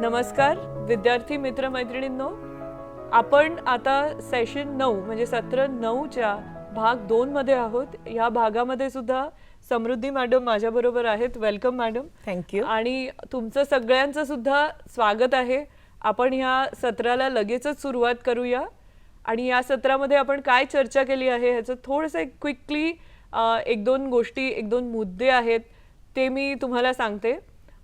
नमस्कार विद्यार्थी मित्र मैत्रिणींनो आपण आता सेशन नऊ म्हणजे सत्र नऊच्या भाग दोन मध्ये आहोत. या भागामध्ये सुद्धा समृद्धी मॅडम माझ्याबरोबर आहेत. वेलकम मॅडम थँक्यू आणि तुमचं सगळ्यांचं सुद्धा स्वागत आहे. आपण ह्या सत्राला लगेचच सुरुवात करूया. आणि या सत्रामध्ये आपण काय चर्चा केली आहे ह्याचं थोडंसं क्विकली एक दोन गोष्टी एक दोन मुद्दे आहेत ते मी तुम्हाला सांगते.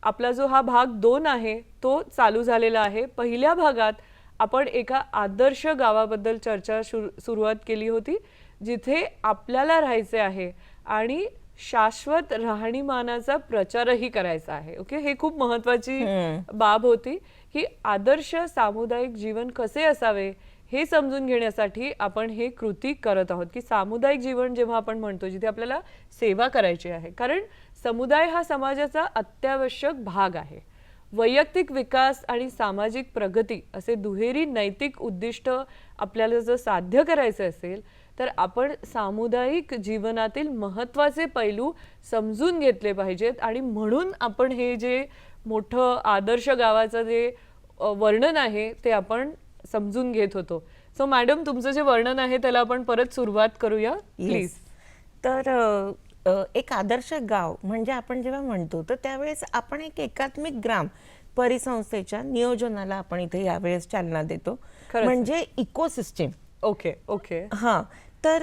आपला जो हा भाग दोन आहे तो चालू झालेला आहे. पहिल्या भागात आपण एका आदर्श गावाबद्दल चर्चा सुर सुरुवात केली होती जिथे आपल्याला राहायचे आहे आणि शाश्वत राहणीमानाचा प्रचारही करायचा आहे. ओके? हे खूप महत्वाची बाब होती की आदर्श सामुदायिक जीवन कसे असावे हे समजून घेण्यासाठी आपण हे कृती करत आहोत. की सामुदायिक जीवन जेव्हा आपण म्हणतो जिथे आपल्याला सेवा करायची आहे. कारण समुदाय हा समाजाचा अत्यावश्यक भाग आहे. वैयक्तिक विकास आणि सामाजिक प्रगती असे दुहेरी नैतिक उद्दिष्ट आपल्याला जर साध्य करायचे असेल तर आपण सामुदायिक जीवनातील महत्त्वाचे पैलू समजून घेतले पाहिजेत आणि म्हणून आपण हे जे मोठं आदर्श गावाचं जे वर्णन आहे ते आपण समजून घेत होतो. सो मॅडम तुमचं जे वर्णन आहे त्याला आपण परत सुरुवात करूया प्लीज तर एक आदर्श गाव म्हणजे आपण जेव्हा म्हणतो तर त्यावेळेस आपण एक एकात्मिक ग्राम परिसंस्थेच्या नियोजनाला आपण इथे यावेळेस चालना देतो. म्हणजे इकोसिस्टीम ओके ओके. हा. तर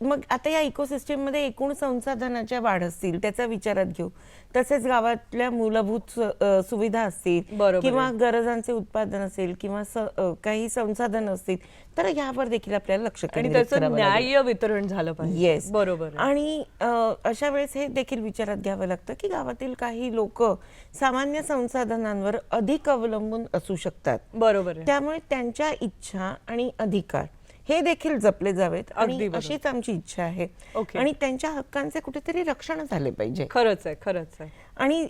मग आता या इकोसिस्टीममध्ये एकूण संसाधनाच्या वाढ असतील त्याचा विचारात घेऊ. तसेच गावातल्या मूलभूत सुविधा असतील किंवा गरजांचे उत्पादन असेल किंवा काही संसाधन असतील तर यावर देखील आपल्याला लक्ष आणि त्याचं. न्याय्य वितरण झालं पाहिजे. येस बरोबर. आणि अशा वेळेस हे देखील विचारात घ्यावं लागतं की गावातील काही लोक सामान्य संसाधनांवर अधिक अवलंबून असू शकतात. बरोबर त्यामुळे त्यांच्या इच्छा आणि अधिकार हे देखील जपले जावेत. अगदी आणि. अशीच आमची इच्छा आहे. आणि त्यांच्या हक्कांचे कुठेतरी रक्षण झाले पाहिजे. खरंच आहे खरंच आहे. आणि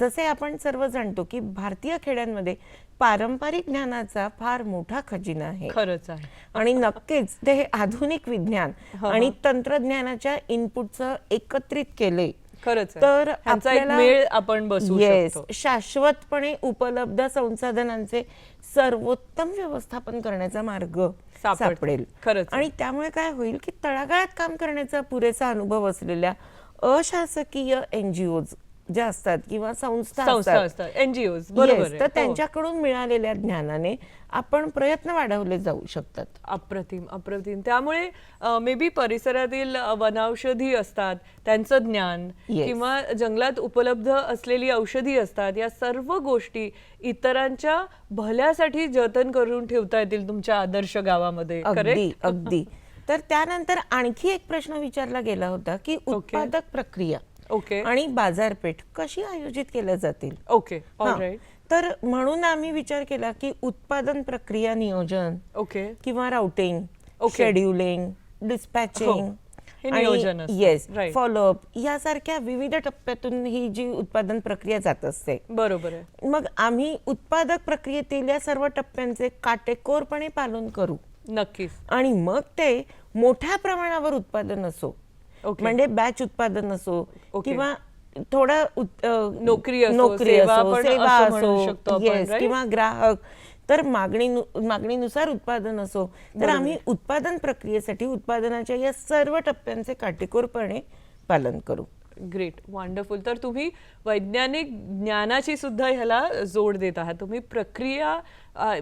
जसे आपण सर्व जाणतो की भारतीय खेड्यांमध्ये पारंपरिक ज्ञानाचा फार मोठा खजिना आहे. खरंच आहे. आणि नक्कीच ते हे आधुनिक विज्ञान आणि तंत्रज्ञानाच्या इनपुटचं एकत्रित केले खरंच. तर आपल्याला- आपण शकतो शाश्वतपणे उपलब्ध संसाधनांचे सर्वोत्तम व्यवस्थापन करण्याचा मार्ग सापड- सापडेल खरंच. आणि त्यामुळे काय होईल की तळागाळात काम करण्याचा पुरेसा अनुभव असलेल्या अशासकीय एनजीओज ज्या असतात किंवा संस्था संस्था असतात. असतात. एनजीओ बरोबर Yes, आहे. तर हो. त्यांच्याकडून मिळालेल्या ज्ञानाने आपण प्रयत्न वाढवले जाऊ शकतात. अप्रतिम अप्रतिम. त्यामुळे मे बी परिसरातील अ, वनौषधी असतात त्यांचं ज्ञान Yes. किंवा जंगलात उपलब्ध असलेली औषधी असतात या सर्व गोष्टी इतरांच्या भल्यासाठी जतन करून ठेवता येतील तुमच्या आदर्श गावामध्ये अगदी तर त्यानंतर आणखी एक प्रश्न विचारला गेला होता की उत्पादक प्रक्रिया. ओके आणि बाजारपेठ कशी आयोजित केल्या जातील ओके. ऑलराईट तर म्हणून आम्ही विचार केला की उत्पादन प्रक्रिया नियोजन ओके किंवा राउटिंग Okay. शेड्युलिंग डिस्पॅचिंग नियोजन. येस. फॉलोअप यासारख्या विविध टप्प्यातून ही जी उत्पादन प्रक्रिया जात असते बरोबर मग आम्ही उत्पादक प्रक्रियेतील या सर्व टप्प्यांचे काटेकोरपणे पालन करू नक्कीच आणि मग ते मोठ्या प्रमाणावर उत्पादन असो. म्हणजे बॅच उत्पादन असो. किंवा थोडा नोकरी नोकरी सेवा असो सेवा असं? किंवा ग्राहक. तर मागणी मागणीनुसार उत्पादन असो. तर आम्ही उत्पादन प्रक्रियेसाठी उत्पादनाच्या या सर्व टप्प्यांचे काटेकोरपणे पालन करू. ग्रेट वंडरफुल तर तुम्ही वैज्ञानिक ज्ञानाची सुद्धा ह्याला जोड देत आहात. तुम्ही प्रक्रिया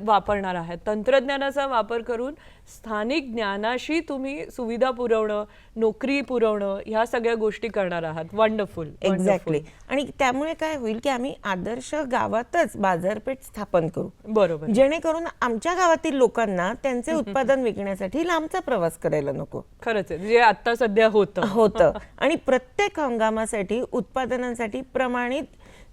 वापरणार आहात. तंत्रज्ञानाचा वापर करून स्थानिक ज्ञानाशी तुम्ही सुविधा पुरवणं नोकरी पुरवणं ह्या सगळ्या गोष्टी करणार आहात. वंडरफुल एक्झॅक्टली आणि त्यामुळे काय होईल की आम्ही आदर्श गावातच बाजारपेठ स्थापन करू. बरोबर. जेणेकरून आमच्या गावातील लोकांना त्यांचे उत्पादन विकण्यासाठी लांबचा प्रवास करायला नको. खरंच जे आता सध्या होतं. होतं. आणि प्रत्येक हंगामासाठी उत्पादनांसाठी प्रमाणित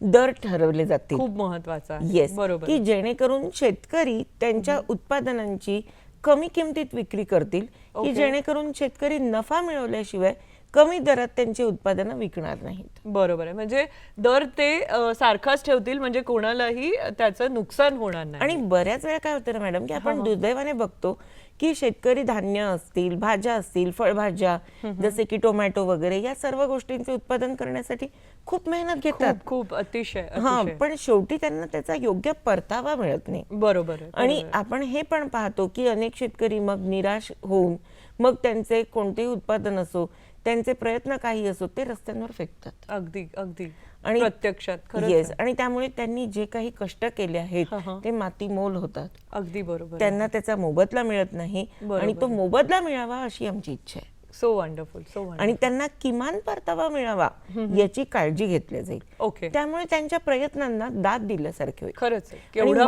दर ठरवले जातील. खूप महत्वाचं येस बरोबर. की जेणेकरून शेतकरी त्यांच्या उत्पादनांची कमी किमतीत विक्री करतील की. जेणेकरून शेतकरी नफा मिळवल्याशिवाय कमी दरात त्यांची उत्पादनं विकणार नाहीत. बरोबर आहे. म्हणजे दर ते सारखाच ठेवतील म्हणजे कोणालाही त्याचं नुकसान होणार नाही. आणि बऱ्याच वेळा काय होतं ना मॅडम की आपण दुर्दैवाने बघतो की शेतकरी धान्य असतील भाज्या असतील फळभाज्या जसे की टोमॅटो वगैरे या सर्व गोष्टींचे उत्पादन करण्यासाठी खूप मेहनत घेतात. खूप अतिशय हा पण शेवटी त्यांना त्याचा योग्य परतावा मिळत नाही. बरोबर आणि. आपण हे पण पाहतो की अनेक शेतकरी मग निराश होऊन मग त्यांचे कोणतेही उत्पादन असो त्यांचे प्रयत्न काही असो ते रस्त्यांवर फेकतात अगदी अगदी आणि प्रत्यक्षात येस. आणि त्यामुळे त्यांनी जे काही कष्ट केले आहेत. ते माती मोल होतात अगदी बरोबर. त्यांना त्याचा मोबदला मिळत नाही आणि तो. मोबदला मिळावा अशी आमची इच्छा आहे सो वंडरफुल सो आणि त्यांना किमान परतावा मिळावा याची काळजी घेतली जाईल ओके त्यामुळे त्यांच्या प्रयत्नांना दाद दिल्यासारखे होईल खरंच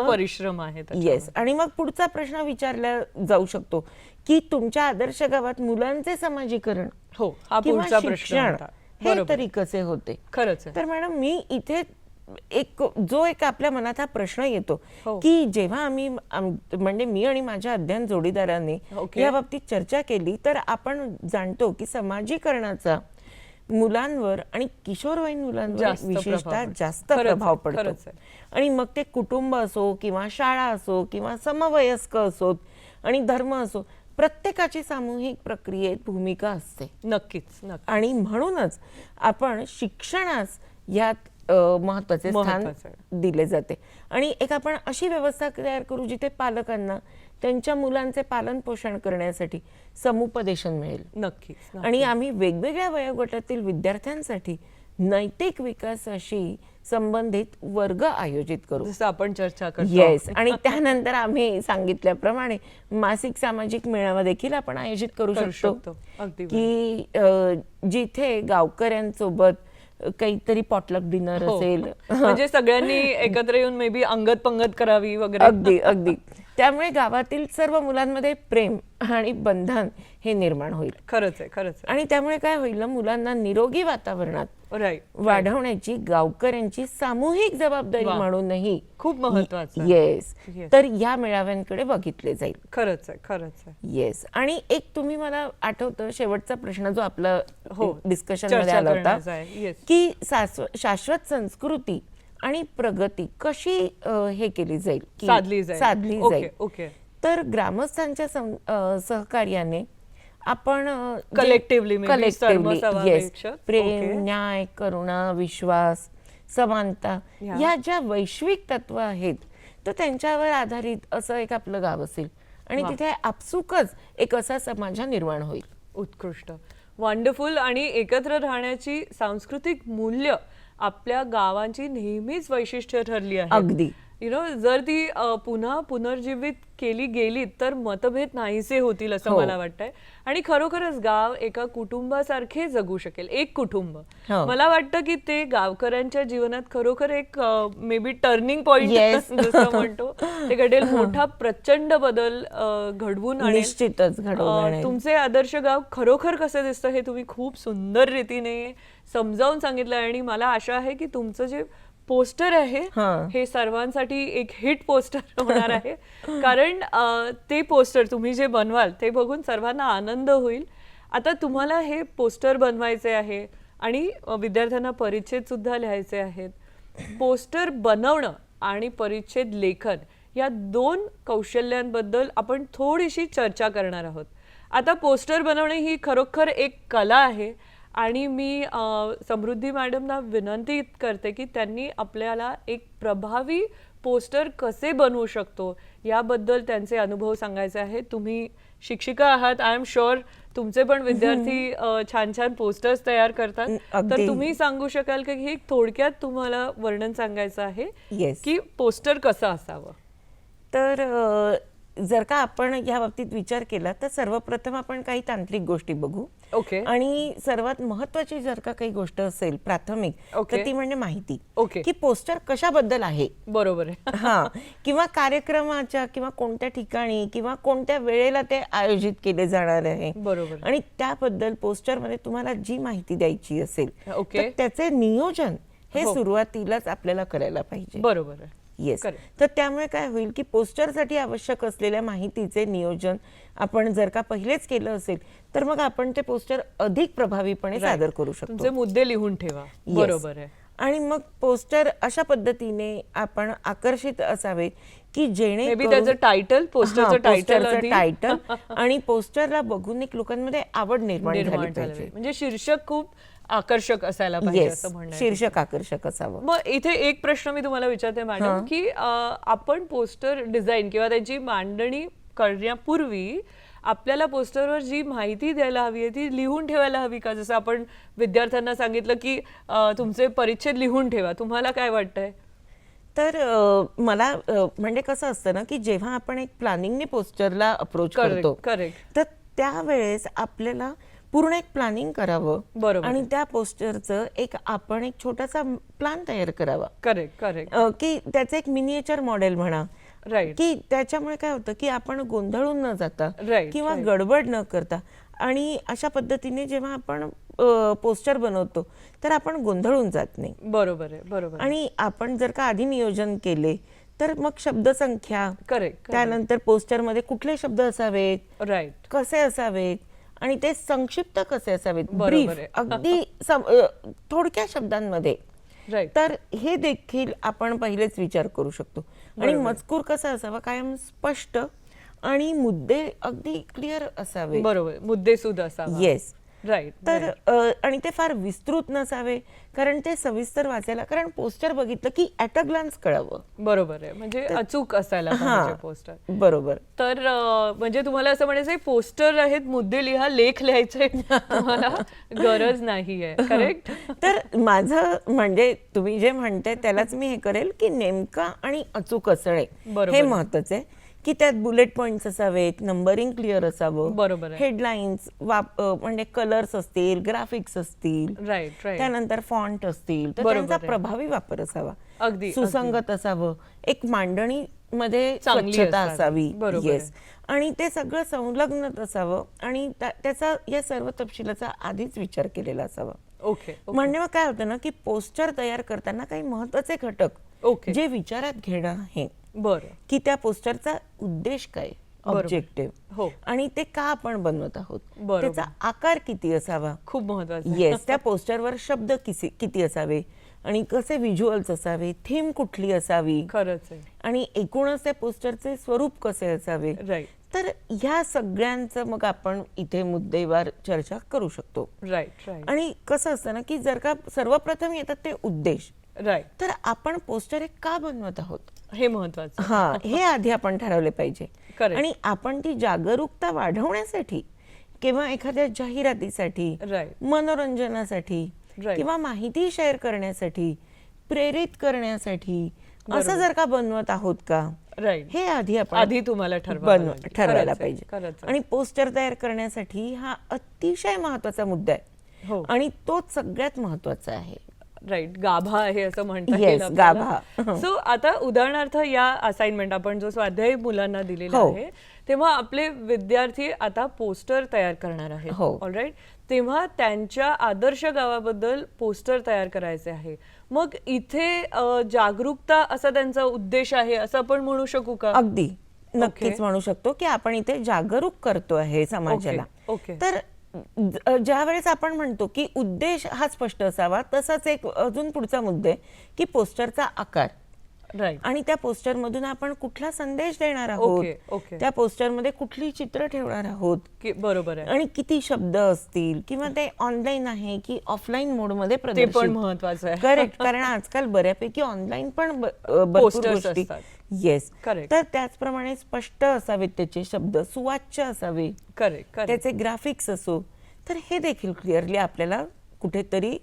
परिश्रम आहे. येस आणि मग पुढचा प्रश्न विचारला जाऊ शकतो की तुमच्या आदर्श गावात मुलांचे समाजीकरण हो हा पुढचा प्रश्न हे तरी कसे होते खरंच तर मॅडम मी इथे एक जो एक आपल्या मनात हा प्रश्न येतो हो. की जेव्हा आम्ही आम- म्हणजे मी आणि माझ्या अध्ययन जोडीदारांनी. या बाबतीत चर्चा केली तर आपण जाणतो की समाजीकरणाचा मुलांवर आणि किशोरवयीन मुलांवर विशेषतः. जास्त प्रभाव पडतो. आणि मग ते कुटुंब असो किंवा शाळा असो किंवा समवयस्क असोत आणि धर्म असो प्रत्येकाची सामूहिक प्रक्रियेत भूमिका असते. नक्कीच नक्की आणि म्हणूनच आपण शिक्षणास यात महत्त्वाचे स्थान दिले जाते. आणि एक आपण अशी व्यवस्था तयार करू जिथे पालकांना त्यांच्या मुलांचे पालन पोषण करण्यासाठी समुपदेशन मिळेल. नक्कीच नक्की. आणि आम्ही वेगवेगळ्या वयोगटातील विद्यार्थ्यांसाठी नैतिक विकासाशी संबंधित वर्ग आयोजित करू. जसं आपण चर्चा करतो. येस आणि त्यानंतर आम्ही सांगितल्याप्रमाणे मासिक सामाजिक मेळावा देखील आपण आयोजित करू शकतो. की जिथे गावकऱ्यांसोबत काहीतरी पॉटलक डिनर हो. असेल. म्हणजे सगळ्यांनी एकत्र येऊन मे बी अंगत पंगत करावी वगैरे. अगदी अगदी. त्यामुळे गावातील सर्व मुलांमध्ये प्रेम आणि बंधन हे निर्माण होईल. खरंच आहे खरंच आणि त्यामुळे काय होईल ना मुलांना निरोगी वातावरणात राईट वाढवण्याची गावकऱ्यांची सामूहिक जबाबदारी वा. म्हणूनही खूप महत्वाचं. Yes Yes. तर या मेळाव्यांकडे बघितले जाईल. खरंच आहे खरंच आहे. येस आणि एक तुम्ही मला आठवतं शेवटचा प्रश्न जो आपला हो. डिस्कशनमध्ये चर्चा आला होता करण्याचा आहे. येस की सास्व- शाश्वत संस्कृती आणि प्रगती कशी हे केली जाईल की साधली जाईल साधली जाईल ओके तर ग्रामस्थांच्या सहकार्याने आपण collectively, सर्वसमावेशक. yes, प्रेम. न्याय करुणा विश्वास समानता Yeah. या ज्या वैश्विक तत्व आहेत तर त्यांच्यावर आधारित असं एक आपलं गाव असेल आणि. तिथे आपसुकच एक असा समाज निर्माण होईल उत्कृष्ट वंडरफुल आणि एकत्र राहण्याची सांस्कृतिक मूल्य आपल्या गावांची नेहमीच वैशिष्ट्य ठरली आहे अगदी. यु नो जर ती अ, पुन्हा पुनर्जीवित केली गेली तर मतभेद नाहीसे होतील असं हो. मला वाटतंय आणि खरोखरच गाव एका कुटुंबासारखे जगू शकेल एक कुटुंब हो. मला वाटतं की ते गावकऱ्यांच्या जीवनात खरोखर एक maybe turning point Yes. जसं म्हणतो ते घडेल मोठा प्रचंड बदल अ, घडवून आणेल निश्चितच घडवून अ, आणेल. तुमचे आदर्श गाव खरोखर कसं दिसतं हे तुम्ही खूप सुंदर रीतीने समजावून सांगितलं आणि मला आशा आहे की तुमचं जे पोस्टर आहे. हा. सर्वांसाठी एक हिट पोस्टर होणार आहे. कारण ते पोस्टर तुम्ही जे बनवाल ते बघून सर्वांना आनंद होईल. आता तुम्हाला हे पोस्टर बनवायचे आहे आणि विद्यार्थ्यांना परिच्छेद सुद्धा लिहायचे आहेत. पोस्टर बनवणं आणि परिच्छेद लेखन या दोन कौशल्यांबद्दल आपण थोडीशी चर्चा करणार आहोत. आता पोस्टर बनवणे ही खरोखर एक कला आहे. आणि मी समृद्धी मॅडमना विनंती करते की त्यांनी आपल्याला एक प्रभावी पोस्टर कसे बनवू शकतो याबद्दल त्यांचे अनुभव सांगायचे आहेत तुम्ही शिक्षिका आहात आय एम शुअर तुमचे पण विद्यार्थी छान छान पोस्टर्स तयार करतात तर. तुम्ही सांगू शकाल की हे थोडक्यात तुम्हाला वर्णन सांगायचं आहे. की पोस्टर कसं असावं तर जर का आपण या बाबतीत विचार केला तर सर्वप्रथम आपण काही तांत्रिक गोष्टी बघू ओके आणि सर्वात महत्वाची जर का काही गोष्ट असेल प्राथमिक ओके. तर ती म्हणजे माहिती ओके. की पोस्टर कशाबद्दल आहे बरोबर हा किंवा कार्यक्रमाच्या किंवा कोणत्या ठिकाणी किंवा कोणत्या वेळेला ते आयोजित केले जाणार आहे बरोबर. आणि त्याबद्दल पोस्टरमध्ये तुम्हाला जी माहिती द्यायची असेल ओके. तर त्याचे नियोजन हे हो. सुरुवातीलाच आपल्याला करायला पाहिजे बरोबर येस. तर त्यामुळे काय होईल की पोस्टरसाठी आवश्यक असलेल्या माहितीचे नियोजन आपण जर का पहिलेच केलं असेल तर मग आपण ते पोस्टर अधिक प्रभावीपणे सादर करू शकतो. तुमचे मुद्दे लिहून ठेवा. बरोबर आहे. आणि मग पोस्टर अशा पद्धतीने आपण आकर्षित असावे की जेणे त्याचं टायटल पोस्टरचं टायटल टायटल आणि पोस्टरला बघून एक लोकांमध्ये आवड निर्माण झाली. पाहिजे. म्हणजे शीर्षक खूप आकर्षक असायला पाहिजे येस असं म्हणणं आहे. शीर्षक आकर्षक असावं. मग इथे एक प्रश्न मी तुम्हाला विचारते मॅडम की अं, आपण पोस्टर डिझाईन किंवा त्याची मांडणी करण्यापूर्वी आपल्याला पोस्टरवर जी माहिती द्यायला हवी आहे ती लिहून ठेवायला हवी का? जसं आपण विद्यार्थ्यांना सांगितलं की अं, तुमचे परिच्छेद लिहून ठेवा. तुम्हाला काय वाटतंय? तर अ, मला अ, म्हणजे कसं असतं ना की जेव्हा आपण एक प्लॅनिंगने पोस्टरला अप्रोच Correct, करतो correct. तर त्यावेळेस आपल्याला पूर्ण एक प्लॅनिंग करावं. बरोबर. आणि त्या पोस्टरचं एक आपण एक छोटासा प्लॅन तयार करावा. करेक्ट करेक्ट की त्याचं एक मिनिएचर मॉडेल म्हणा. राईट की त्याच्यामुळे काय होतं की आपण गोंधळून न जाता किंवा. गडबड न करता आणि अशा पद्धतीने जेव्हा आपण पोस्टर बनवतो तर आपण गोंधळून जात नाही. बरोबर आहे बरोबर आणि आपण जर का आधी नियोजन केले तर मग शब्दसंख्या करेक्ट त्यानंतर पोस्टरमध्ये कुठले शब्द असावेत? राईट कसे असावेत? आणि ते संक्षिप्त कसे असावेत? बरोबर ब्रीफ. अगदी थोडक्या शब्दांमध्ये. तर हे देखील आपण पहिलेच विचार करू शकतो. आणि. मजकूर कसा असावा? कायम स्पष्ट आणि मुद्दे अगदी क्लिअर असावे. बरोबर. मुद्देसूद असावा. येस राईट तर आणि ते फार विस्तृत नसावे कारण ते सविस्तर वाचायला कारण पोस्टर बघितलं की ॲट अ ग्लान्स कळावं. बरोबर आहे म्हणजे अचूक असायला हा पाहिजे पोस्टर. बरोबर. तर म्हणजे तुम्हाला असं म्हणायचं पोस्टर आहेत मुद्दे लिहा लेख लिहायचे. तुम्हाला गरज नाहीये करेक्ट तर माझं म्हणजे तुम्ही जे म्हणते त्यालाच मी हे करेल की नेमका आणि अचूक असणे. हे महत्वाचं आहे. की त्यात बुलेट पॉइंट्स असावेत नंबरिंग क्लिअर असावं. बरोबर आहे. हेडलाईन्स वाप अ, म्हणजे कलर्स असतील ग्राफिक्स असतील. राईट राईट त्यानंतर फॉन्ट असतील. तर बरोबर त्यांचा आहे. प्रभावी वापर असावा. अगदी, सुसंगत असावं. एक मांडणी मध्ये चांगली स्वच्छता असावी. असावी. बरोबर येस आणि ते सगळं संलग्न असावं आणि त्या- त्याचा या सर्व तपशिलाचा आधीच विचार केलेला असावा. ओके म्हणजे मग काय होतं ना की पोस्टर तयार करताना काही महत्त्वाचे घटक ओके जे विचारात घेणं आहे बरं. की त्या पोस्टरचा उद्देश काय. ऑब्जेक्टिव्ह हो. आणि ते का आपण बनवत आहोत. त्याचा आकार किती असावा? खूप महत्वाचं. येस त्या पोस्टरवर शब्द किती असावे? आणि कसे व्हिज्युअल्स असावे? थीम कुठली असावी? खरंच आणि एकूणच त्या पोस्टरचे स्वरूप कसे असावे? राईट तर ह्या सगळ्यांचं मग आपण इथे मुद्देवार चर्चा करू शकतो. राईट आणि कसं असतं ना की जर का सर्वप्रथम येतात ते उद्देश. राईट तर आपण पोस्टर हे का बनवत आहोत? हे महत्वाचं हा हे आधी आपण ठरवले पाहिजे. Correct. आणि आपण ती जागरूकता वाढवण्यासाठी किंवा एखाद्या जाहिरातीसाठी मनोरंजनासाठी Right. किंवा माहिती शेअर करण्यासाठी प्रेरित करण्यासाठी असं जर का बनवत आहोत का? राईट हे आधी आपण आधी तुम्हाला ठरवावं बनव- लागेल. ठरवायला खरंच आहे, पाहिजे. खरंच आहे. आणि पोस्टर तयार करण्यासाठी हा अतिशय महत्त्वाचा मुद्दा आहे. हो. आणि तोच सगळ्यात महत्त्वाचा आहे. राईट गाभा आहे असं म्हणता Yes, येईल गाभा. सो आता उदाहरणार्थ या असाइनमेंट आपण जो स्वाध्याय मुलांना दिलेला हो. आहे तेव्हा आपले विद्यार्थी आता पोस्टर तयार करणार आहेत हो. ऑलराईट तेव्हा त्यांच्या आदर्श गावाबद्दल पोस्टर तयार करायचे आहे मग इथे अ, जागरूकता असा त्यांचा उद्देश आहे असं आपण म्हणू शकू का अगदी नक्कीच म्हणू शकतो की आपण इथे जागरूक करतो आहे समाजाला ओके. तर ज- ज्या वेळेस आपण म्हणतो की उद्देश हा स्पष्ट असावा तसाच एक अजून पुढचा मुद्दा आहे की पोस्टरचा आकार. आणि त्या पोस्टर मधून आपण कुठला संदेश देणार आहोत. त्या पोस्टरमध्ये कुठली चित्र ठेवणार आहोत. बरोबर आहे. आणि किती शब्द असतील किंवा ते ऑनलाईन आहे की ऑफलाईन मोडमध्ये पण महत्वाचं आहे. करेक्ट कारण आजकाल बऱ्यापैकी ऑनलाईन पण गोष्टी असतात. येस. तर त्याचप्रमाणे स्पष्ट असावेत त्याचे शब्द सुवाच्य असावे करेक्ट त्याचे ग्राफिक्स असो तर हे देखील क्लिअरली आपल्याला कुठेतरी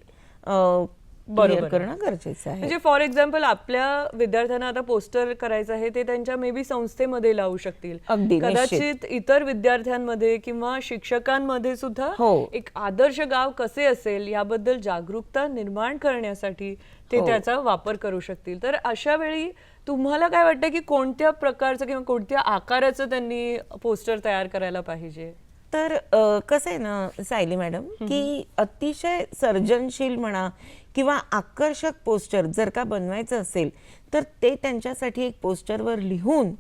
बरोबर. करणं गरजेचं आहे म्हणजे फॉर एक्झाम्पल आपल्या विद्यार्थ्यांना आता पोस्टर करायचं आहे ते त्यांच्या मे बी संस्थेमध्ये लावू शकतील. कदाचित इतर विद्यार्थ्यांमध्ये किंवा शिक्षकांमध्ये सुद्धा हो. एक आदर्श गाव कसे असेल याबद्दल जागरूकता निर्माण करण्यासाठी ते हो. त्याचा वापर करू शकतील तर अशा वेळी तुम्हाला काय वाटतं की कोणत्या प्रकारचं किंवा कोणत्या आकाराचं त्यांनी पोस्टर तयार करायला पाहिजे? तर कसं आहे ना सायली मॅडम की अतिशय सर्जनशील म्हणा किंवा आकर्षक पोस्टर जर का बनवायचं असेल तर ते त्यांच्यासाठी एक पोस्टरवर लिहून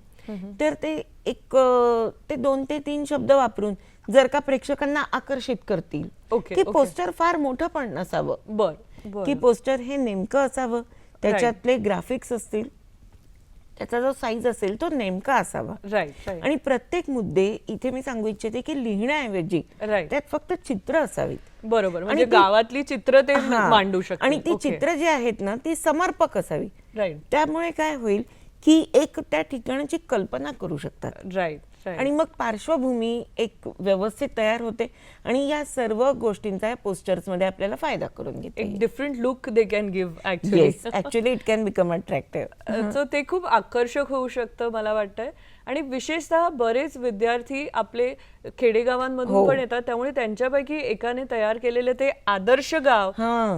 तर ते एक ते दोन ते तीन शब्द वापरून जर का प्रेक्षकांना आकर्षित करतील. ओके, की ओके. पोस्टर फार मोठं पण नसावं. बर बरं. की पोस्टर हे नेमकं असावं त्याच्यातले ग्राफिक्स असतील त्याचा जो साईज असेल तो नेमका असावा. राईट आणि प्रत्येक मुद्दे इथे मी सांगू इच्छिते की लिहिण्याऐवजी. त्यात फक्त चित्र असावीत. बरोबर म्हणजे गावातली चित्र ते. मांडू शकतात आणि ती चित्र जी आहेत ना ती समर्पक असावी. राईट त्यामुळे काय होईल की एक त्या ठिकाणाची कल्पना करू शकतात. राईट आणि मग पार्श्वभूमी एक व्यवस्थित तयार होते आणि या सर्व गोष्टींचा या posters मध्ये आपल्याला फायदा करून घेते. एक different look they can give actually actually it can become attractive so ते खूप आकर्षक होऊ शकतं मला वाटतंय. आणि विशेषतः बरेच विद्यार्थी आपले खेडेगावांमधून हो. पण येतात त्यामुळे त्यांच्यापैकी एकाने तयार केलेले ते आदर्श गाव.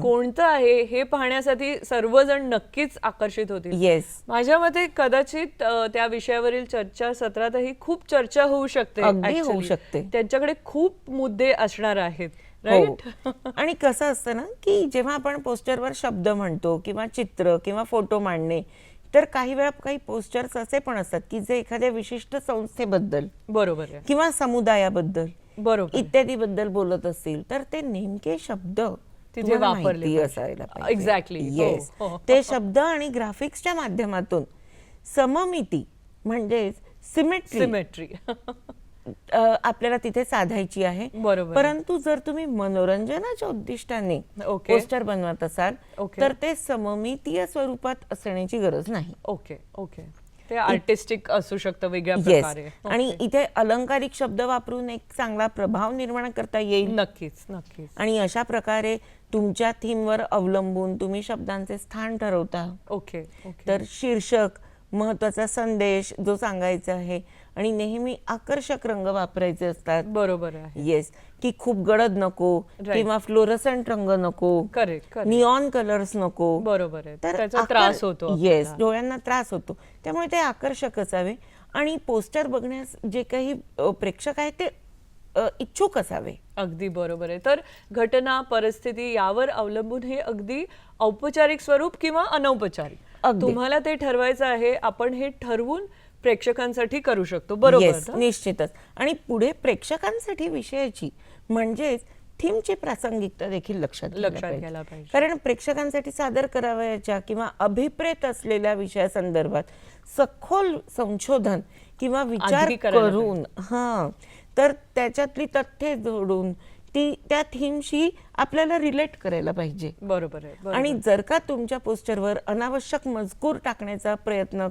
कोणतं आहे हे पाहण्यासाठी सर्वजण नक्कीच आकर्षित होतील येस माझ्या मते कदाचित त्या विषयावरील चर्चा सत्रातही खूप चर्चा होऊ शकते होऊ. शकते. त्यांच्याकडे खूप मुद्दे असणार आहेत हो राईट आणि कसं असतं ना की जेव्हा आपण पोस्टरवर शब्द म्हणतो किंवा चित्र किंवा फोटो मांडणे तर काही वेळा काही पोस्टर्स असे पण असतात की जे एखाद्या विशिष्ट संस्थेबद्दल बरोबर आहे किंवा समुदायाबद्दल बरोबर इत्यादी बद्दल बोलत असतील तर ते नेमके शब्द तिथे तुम्हाला वापरले माहिती पाहिजे. असायला पाहिजे Exactly. हो, येस हो. ते शब्द आणि ग्राफिक्सच्या माध्यमातून सममिती म्हणजेच सिमेट्री सिमेट्री आपल्याला तिथे साधायची आहे. बरोबर. परंतु जर तुम्ही मनोरंजनाच्या उद्दिष्टाने. पोस्टर बनवत असाल. तर ते सममितीय स्वरूपात असण्याची गरज नाही. Okay okay. ते आर्टिस्टिक असू शकतं वेगळ्या प्रकारे. आणि. इथे अलंकारिक शब्द वापरून एक चांगला प्रभाव निर्माण करता येईल. नक्कीच नक्कीच. आणि अशा प्रकारे तुमच्या थीमवर अवलंबून तुम्ही शब्दांचे स्थान ठरवता. Okay okay. तर शीर्षक महत्त्वाचा संदेश जो सांगायचा आहे आणि नेहमी आकर्षक रंग वापरायचे असतात. बरोबर आहे. येस की खूप गडद नको. किंवा फ्लोरसंट रंग नको. करेक्ट करेक्ट निऑन कलर्स नको. बरोबर आहे. तर त्रास होतो येस. डोळ्यांना त्रास होतो. त्यामुळे ते आकर्षक असावे. आणि पोस्टर बघण्यास जे काही प्रेक्षक आहेत ते इच्छुक असावे. अगदी बरोबर आहे. तर घटना परिस्थिती यावर अवलंबून हे अगदी औपचारिक स्वरूप किंवा अनौपचारिक. तुम्हाला ते ठरवायचं आहे आपण हे ठरवून प्रेक्षकांसाठी करू शकतो बरोबर? निश्चितच आणि पुढे प्रेक्षकांसाठी विषयाची म्हणजेच थीमची प्रासंगिकता देखील लक्षात घ्यायला लक्षात पाहिजे. घ्यायला पाहिजे. कारण प्रेक्षकांसाठी सादर करावयाच्या किंवा अभिप्रेत असलेल्या विषयासंदर्भात सखोल संशोधन किंवा विचार करून हा तर त्याच्यातली तथ्ये जोडून ती त्या थीमशी आपल्याला रिलेट करायला पाहिजे. बरोबर आहे. आणि जर का तुमच्या पोस्टरवर अनावश्यक मजकूर टाकण्याचा प्रयत्न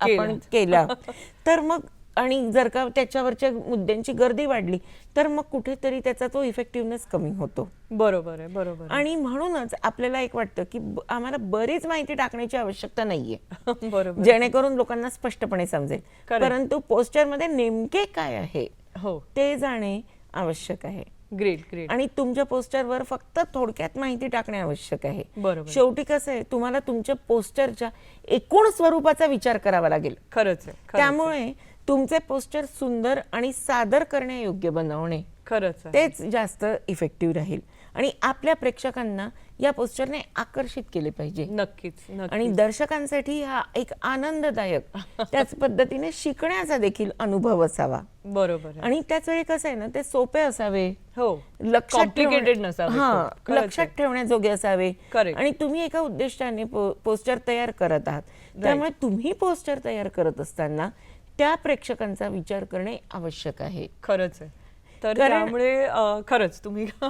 आपण केला. तर मग आणि जर का त्याच्यावरच्या मुद्द्यांची गर्दी वाढली तर मग कुठेतरी त्याचा तो इफेक्टिव्हनेस कमी होतो. बरोबर आहे बरोबर. आणि म्हणूनच आपल्याला एक वाटतं की आम्हाला बरीच माहिती टाकण्याची आवश्यकता नाहीये. बरोबर. जेणेकरून लोकांना स्पष्टपणे समजेल. परंतु पोस्टरमध्ये नेमके काय आहे हो. ते जाणे आवश्यक आहे. ग्रेट ग्रेट आणि तुमच्या पोस्टरवर फक्त थोडक्यात माहिती टाकणे आवश्यक आहे. बरोबर. शेवटी कसं आहे तुम्हाला तुमच्या पोस्टरच्या एकूण स्वरूपाचा विचार करावा लागेल. खरंच आहे खरंच आहे. त्यामुळे तुमचे पोस्टर सुंदर आणि सादर करण्यायोग्य बनवणे. खरंच आहे. तेच जास्त इफेक्टिव्ह राहील. आणि आपल्या प्रेक्षकांना या पोस्टरने आकर्षित केले पाहिजे. नक्कीच आणि दर्शकांसाठी हा एक आनंददायक त्याच पद्धतीने शिकण्याचा देखील अनुभव असावा. बरोबर आणि त्याच वेळी कसं आहे ना ते सोपे असावे. हो लक्षात कॉम्प्लिकेटेड ठेवण्या- नसावे हा लक्षात. ठेवण्याजोगे असावे. आणि तुम्ही एका उद्दिष्टाने पोस्टर तयार करत आहात. त्यामुळे तुम्ही पोस्टर तयार करत असताना त्या प्रेक्षकांचा विचार करणे आवश्यक आहे. खरंच आहे. तर त्यामुळे खरंच तुम्ही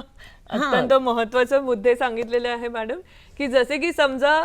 अत्यंत महत्त्वाचे मुद्दे सांगितलेले आहे मॅडम की जसे की समजा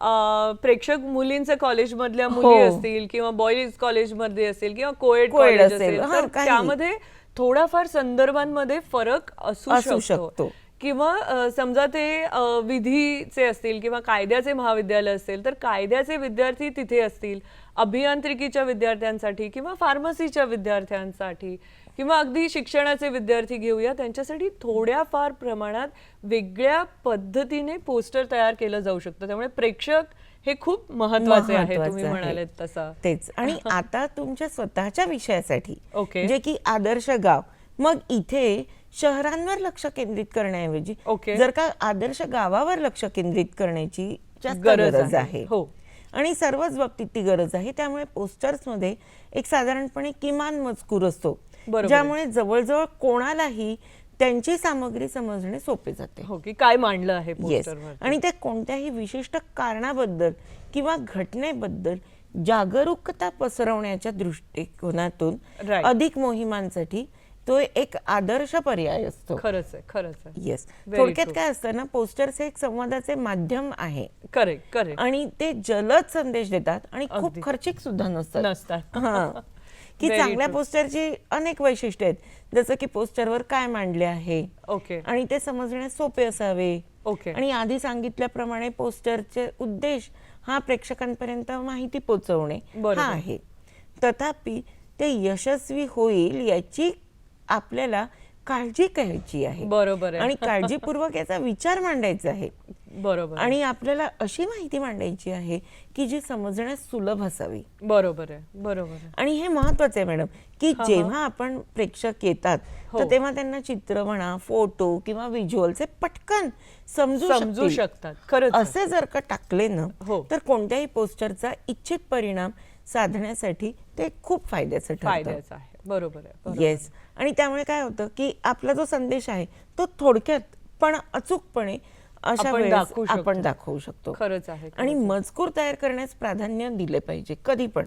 अ, प्रेक्षक मुलींचे कॉलेजमधल्या मुली हो. असतील किंवा बॉईज कॉलेजमध्ये असेल किंवा कोएड कॉलेज असेल, असेल हा, तर काही. त्यामध्ये थोडाफार संदर्भांमध्ये फरक असू असू शकतो शकतो. किंवा अ, समजा ते अ, विधीचे असतील किंवा कायद्याचे महाविद्यालय असेल तर कायद्याचे विद्यार्थी तिथे असतील अभियांत्रिकीच्या विद्यार्थ्यांसाठी किंवा फार्मसीच्या विद्यार्थ्यांसाठी किंवा अगदी शिक्षणाचे विद्यार्थी घेऊया त्यांच्यासाठी थोड्याफार प्रमाणात वेगळ्या पद्धतीने पोस्टर तयार केलं जाऊ शकतं त्यामुळे प्रेक्षक हे खूप महत्त्वाचे आहे तुम्ही आहे. म्हणालेत तसा तेच आणि आता तुमच्या स्वतःच्या विषयासाठी ओके. जे की आदर्श गाव मग इथे शहरांवर लक्ष केंद्रित करण्याऐवजी ओके. जर का आदर्श गावावर लक्ष केंद्रित करण्याची गरज आहे. हो. आणि सर्वच बाबतीत ती गरज आहे त्यामुळे पोस्टर्समध्ये एक साधारणपणे किमान मजकूर असतो. ज्यामुळे जवळजवळ कोणालाही त्यांची सामग्री समजणे सोपे जाते. हो की काय मांडलं आहे येस आणि ते कोणत्याही विशिष्ट कारणाबद्दल किंवा घटनेबद्दल जागरूकता पसरवण्याच्या दृष्टिकोनातून. अधिक मोहिमांसाठी तो एक आदर्श पर्याय असतो. खरंच आहे खरंच आहे. येस थोडक्यात. काय असतं ना पोस्टर्स हे एक संवादाचे माध्यम आहे. करेक्ट करेक्ट आणि ते जलद संदेश देतात आणि. खूप खर्चिक सुद्धा नसतात. नसतात. हा. की Very चांगल्या true. पोस्टरची अनेक वैशिष्ट्य आहेत. जसं की पोस्टरवर काय मांडले आहे. ओके आणि ते समजण्यास सोपे असावे. ओके आणि आधी सांगितल्याप्रमाणे पोस्टरचे उद्देश हा प्रेक्षकांपर्यंत माहिती पोहोचवणे बरोबर. हा आहे. तथापि ते यशस्वी होईल याची आपल्याला काळजी घ्यायची आहे बरोबर आणि काळजीपूर्वक याचा विचार मांडायचा आहे बरोबर. आणि आपल्याला अशी माहिती मांडायची आहे की जी समजण्यास सुलभ असावी बरोबर आहे बरोबर आणि हे महत्वाचं आहे मॅडम की जेव्हा आपण प्रेक्षक येतात हो. तर तेव्हा त्यांना चित्र म्हणा फोटो किंवा व्हिज्युअलचे पटकन समजू समजू. शकतात आहे. असे जर का टाकले ना हो. तर कोणत्याही पोस्टरचा इच्छित परिणाम साधण्यासाठी ते खूप फायद्याचं ठरतं फायद्याचं आहे बरोबर आहे. येस आणि त्यामुळे काय होतं की आपला जो संदेश आहे तो थोडक्यात पण अचूकपणे अशा वेळेस दाखवू शकतो. आपण दाखवू शकतो खरंच आहे आणि. मजकूर तयार करण्यास प्राधान्य दिले पाहिजे कधी पण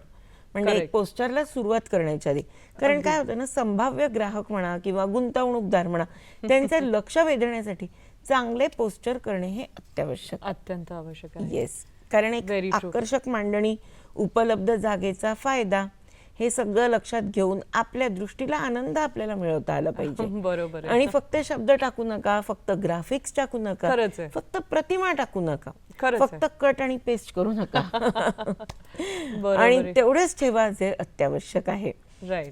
म्हणजे एक. पोस्टरला सुरुवात करण्याच्या आधी कारण काय होतं ना संभाव्य ग्राहक म्हणा किंवा गुंतवणूकदार म्हणा त्यांचे लक्ष वेधण्यासाठी चांगले पोस्टर करणे हे अत्यावश्यक अत्यंत आवश्यक आहे येस कारण एक. आकर्षक मांडणी उपलब्ध जागेचा फायदा हे सगळं लक्षात घेऊन आपल्या दृष्टीला आनंद आपल्याला मिळवता आला पाहिजे. बरोबर आणि फक्त शब्द टाकू नका फक्त ग्राफिक्स टाकू नका. फक्त प्रतिमा टाकू नका फक्त कट आणि पेस्ट करू नका. आणि. तेवढेच ठेवा जे अत्यावश्यक आहे.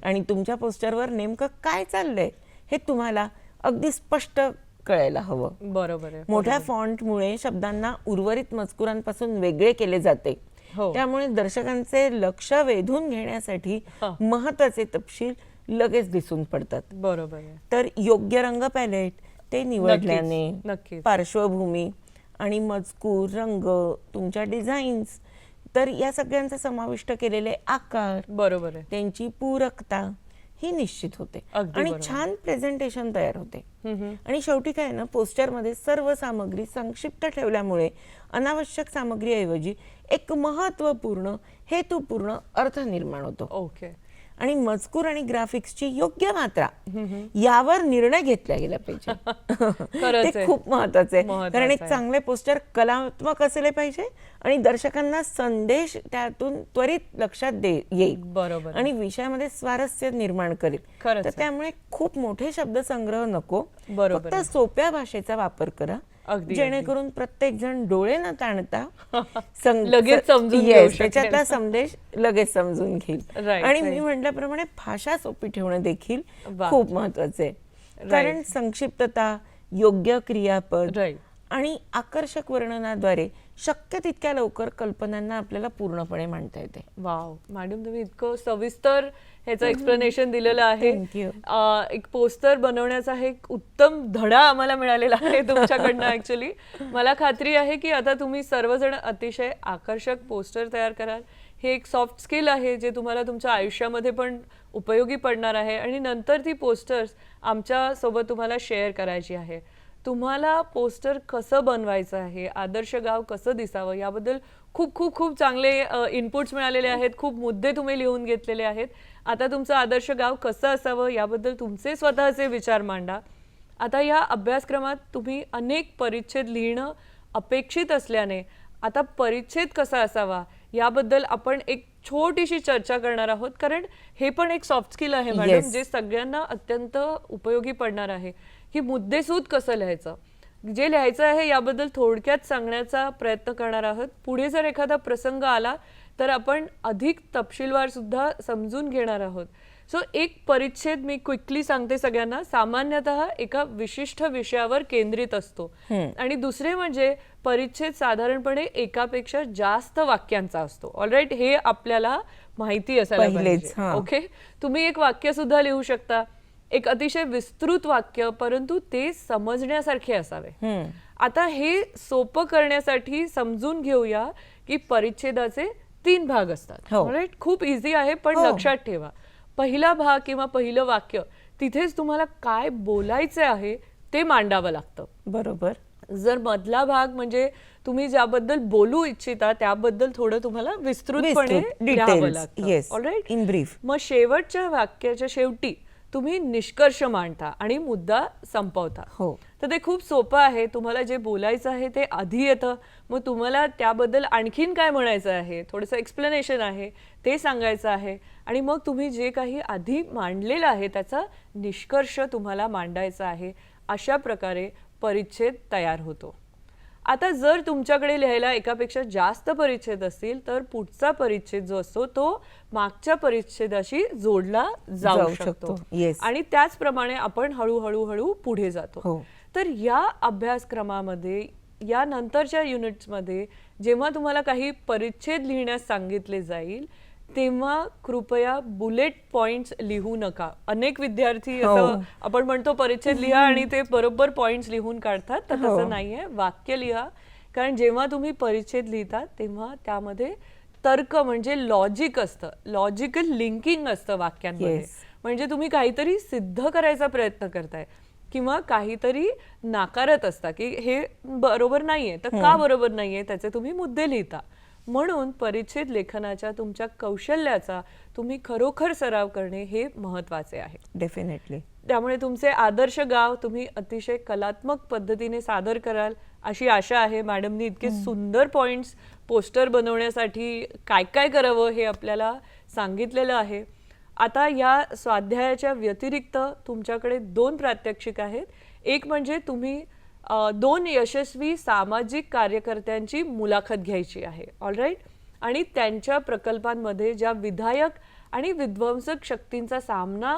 आणि तुमच्या पोस्टरवर नेमकं काय चाललंय हे तुम्हाला अगदी स्पष्ट कळायला हवं. बरोबर मोठ्या फॉन्टमुळे शब्दांना उर्वरित मजकुरांपासून वेगळे केले जाते. त्यामुळे दर्शकांचे लक्ष वेधून घेण्यासाठी हा. महत्त्वाचे तपशील लगेच दिसून पडतात बरोबर तर योग्य रंग पॅलेट ते निवडल्याने. पार्श्वभूमी आणि मजकूर रंग तुमच्या डिझाईन्स तर या सगळ्यांचा समाविष्ट केलेले आकार बरोबर त्यांची पूरकता ही निश्चित होते आणि. छान प्रेझेंटेशन तयार होते. आणि शेवटी काय ना पोस्टरमध्ये सर्व सामग्री संक्षिप्त ठेवल्यामुळे अनावश्यक सामग्रीऐवजी एक महत्त्वपूर्ण हेतुपूर्ण अर्थ निर्माण होतो ओके आणि मजकूर आणि ग्राफिक्सची योग्य मात्रा यावर निर्णय घेतला गेला पाहिजे ते. खूप महत्वाचं आहे कारण एक. चांगले पोस्टर कलात्मक असले पाहिजे आणि दर्शकांना संदेश त्यातून त्वरित लक्षात दे येईल बरोबर. आणि विषयामध्ये स्वारस्य निर्माण करेल तर. त्यामुळे खूप मोठे शब्दसंग्रह नको बरोबर फक्त. सोप्या भाषेचा वापर करा जेणेकरून प्रत्येक जण डोळे न ताणता लगेच समजून. त्याच्यातला संदेश लगेच समजून घेईल आणि मी. म्हटल्याप्रमाणे भाषा सोपी ठेवणं देखील. खूप महत्वाचं आहे कारण संक्षिप्तता योग्य क्रियापद आणि आकर्षक वर्णनाद्वारे शक्य तितक्या लवकर कल्पनांना आपल्याला पूर्णपणे मांडता येते. वाव. मॅडम तुम्ही इतकं सविस्तर ह्याचं एक्सप्लेनेशन दिलेलं आहे. एक पोस्टर बनवण्याचा हे एक उत्तम धडा आम्हाला मिळालेला आहे तुमच्याकडनं ऍक्च्युली मला खात्री आहे की आता तुम्ही सर्वजण अतिशय आकर्षक पोस्टर तयार कराल. हे एक सॉफ्ट स्किल आहे जे तुम्हाला तुमच्या आयुष्यामध्ये पण उपयोगी पडणार आहे आणि नंतर ती पोस्टर्स आमच्यासोबत तुम्हाला शेअर करायची आहे. तुम्हाला पोस्टर कसं बनवायचं आहे आदर्श गाव कसं दिसावं याबद्दल खूप खूप खूप चांगले इनपुट्स मिळालेले आहेत खूप मुद्दे तुम्ही लिहून घेतलेले आहेत. आता तुमचं आदर्श गाव कसं असावं याबद्दल तुमचे स्वतःचे विचार मांडा. आता या अभ्यासक्रमात तुम्ही अनेक परिच्छेद लिहिणं अपेक्षित असल्याने आता परिच्छेद कसा असावा याबद्दल आपण एक छोटीशी चर्चा करणार आहोत कारण हे पण एक सॉफ्ट स्किल आहे मॅडम Yes. जे सगळ्यांना अत्यंत उपयोगी पडणार आहे. की मुद्देसूद कसं लिहायचं? जे लिहायचं आहे याबद्दल थोडक्यात सांगण्याचा प्रयत्न करणार आहोत. पुढे जर एखादा प्रसंग आला तर आपण अधिक तपशीलवार सुद्धा समजून घेणार आहोत. सो एक परिच्छेद मी क्विकली सांगते सगळ्यांना. सामान्यतः एका विशिष्ट विषयावर केंद्रित असतो. आणि दुसरे म्हणजे परिच्छेद साधारणपणे एकापेक्षा जास्त वाक्यांचा असतो. ऑलराईट हे आपल्याला माहिती असायला पाहिजे. ओके तुम्ही एक वाक्य सुद्धा लिहू शकता. एक अतिशय विस्तृत वाक्य परंतु ते समजण्यासारखे असावे. आता हे सोपं करण्यासाठी समजून घेऊया की परिच्छेदाचे तीन भाग असतात हो. राईट खूप इझी आहे पण हो. लक्षात ठेवा पहिला भाग किंवा पहिलं वाक्य तिथेच तुम्हाला काय बोलायचं आहे ते मांडावं लागतं बरोबर जर मधला भाग म्हणजे तुम्ही ज्याबद्दल बोलू इच्छिता त्याबद्दल थोडं तुम्हाला विस्तृतपणे विस्तृत, लिहावं लागतं Alright? in brief. मग शेवटच्या वाक्याच्या शेवटी तुम्ही निष्कर्ष मांडता आणि मुद्दा संपवता. हो. तर ते खूप सोपं आहे. तुम्हाला जे बोलायचं आहे ते आधी येतं. मग तुम्हाला त्याबद्दल आणखीन काय म्हणायचं आहे? थोडंसं एक्सप्लेनेशन आहे. ते सांगायचं आहे. आणि मग तुम्ही जे काही आधी मांडलेलं आहे त्याचा निष्कर्ष तुम्हाला मांडायचा आहे. अशा प्रकारे परिच्छेद तयार होतो. आता जर तुमच्याकडे लिहायला एकापेक्षा जास्त परिच्छेद असतील तर पुढचा परिच्छेद जो असतो तो मागच्या परिच्छेदाशी जोडला जाऊ शकतो. आणि त्याचप्रमाणे आपण हळूहळू हळू पुढे जातो हो. तर या अभ्यासक्रमामध्ये या नंतरच्या युनिट्समध्ये जेव्हा तुम्हाला काही परिच्छेद लिहिण्यास सांगितले जाईल तेव्हा कृपया बुलेट पॉइंट्स लिहू नका. अनेक विद्यार्थी हो. असं आपण म्हणतो परिच्छेद लिहा आणि ते बरोबर पॉइंट्स लिहून काढतात. तर हो. तसं नाहीये. वाक्य लिहा. कारण जेव्हा तुम्ही परिच्छेद लिहिता तेव्हा त्यामध्ये तर्क म्हणजे लॉजिक असतं. लॉजिकल लिंकिंग असतं वाक्यांमध्ये. म्हणजे तुम्ही काहीतरी सिद्ध करायचा प्रयत्न करताय किंवा काहीतरी नाकारत असता की हे बरोबर नाहीये. तर का बरोबर नाहीये? त्याचे तुम्ही मुद्दे लिहिता. म्हणून परिच्छेद लेखनाच्या तुमच्या कौशल्याचा तुम्ही खरोखर सराव करणे हे महत्त्वाचे आहे. डेफिनेटली त्यामुळे तुमचे आदर्श गाव तुम्ही अतिशय कलात्मक पद्धतीने सादर कराल अशी आशा आहे. मॅडमनी इतके सुंदर पॉइंट्स पोस्टर बनवण्यासाठी काय काय करावं हे आपल्याला सांगितलेलं आहे. आता या स्वाध्यायाच्या व्यतिरिक्त तुमच्याकडे दोन प्रात्यक्षिक आहेत. एक म्हणजे तुम्ही दोन यशस्वी सामाजिक कार्यकर्त्यांची मुलाखत घ्यायची आहे. ऑलराईट आणि त्यांच्या प्रकल्पांमध्ये ज्या विधायक आणि विध्वंसक शक्तींचा सामना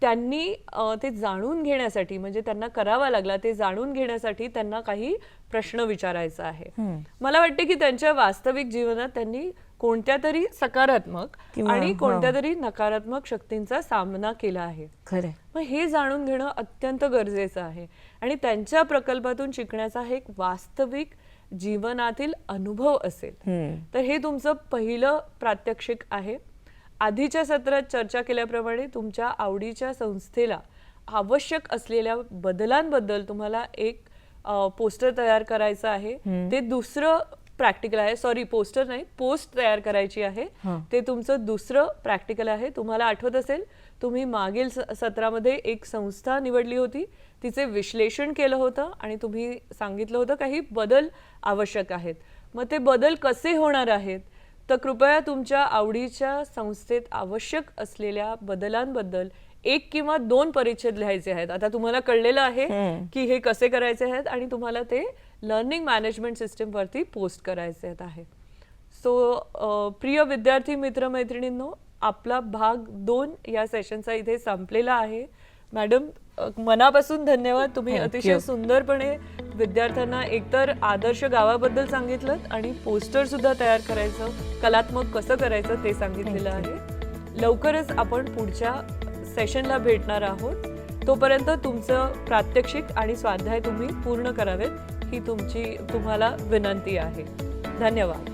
त्यांनी ते जाणून घेण्यासाठी म्हणजे त्यांना करावा लागला ते जाणून घेण्यासाठी त्यांना काही प्रश्न विचारायचा आहे. मला वाटते की त्यांच्या वास्तविक जीवनात त्यांनी कोणत्या तरी सकारात्मक आणि हा. कोणत्या तरी नकारात्मक शक्तींचा सामना केला आहे. मग हे जाणून घेणं अत्यंत गरजेचं आहे. आणि त्यांच्या प्रकल्पातून शिकण्याचा हा एक वास्तविक जीवनातील अनुभव असेल. तर हे तुमचं पहिलं प्रात्यक्षिक आहे. आधीच्या सत्रात चर्चा केल्याप्रमाणे तुमच्या आवडीच्या संस्थेला आवश्यक असलेल्या बदलांबद्दल तुम्हाला एक पोस्टर तयार करायचं आहे. ते दुसरं प्रॅक्टिकल आहे. सॉरी पोस्टर नाही पोस्ट तयार करायची आहे. ते तुमचं दुसरं प्रॅक्टिकल आहे. तुम्हाला आठवत असेल तुम्ही मागील स- सत्रामध्ये एक संस्था निवडली होती. तिचे विश्लेषण केलं होतं आणि तुम्ही सांगितलं होतं काही बदल आवश्यक आहेत. मग ते बदल कसे होणार आहेत? तर कृपया तुमच्या आवडीच्या संस्थेत आवश्यक असलेल्या बदलांबद्दल एक किंवा दोन परिच्छेद लिहायचे आहेत. आता तुम्हाला कळलेलं आहे. की हे कसे करायचे आहेत आणि तुम्हाला ते लर्निंग मॅनेजमेंट सिस्टीमवरती पोस्ट करायचे आहेत आहे. सो प्रिय विद्यार्थी मित्रमैत्रिणींनो आपला भाग दोन या सेशनचा इथे संपलेला आहे. मॅडम मनापासून धन्यवाद. तुम्ही अतिशय. सुंदरपणे विद्यार्थ्यांना एकतर आदर्श गावाबद्दल सांगितलं आणि पोस्टर सुद्धा तयार करायचं कलात्मक कसं करायचं ते सांगितलेलं आहे. लवकरच आपण पुढच्या सेशनला भेटणार आहोत. तोपर्यंत तुमचं प्रात्यक्षिक आणि स्वाध्याय तुम्ही पूर्ण करावेत. ही तुमची तुम्हाला विनंती आहे. धन्यवाद.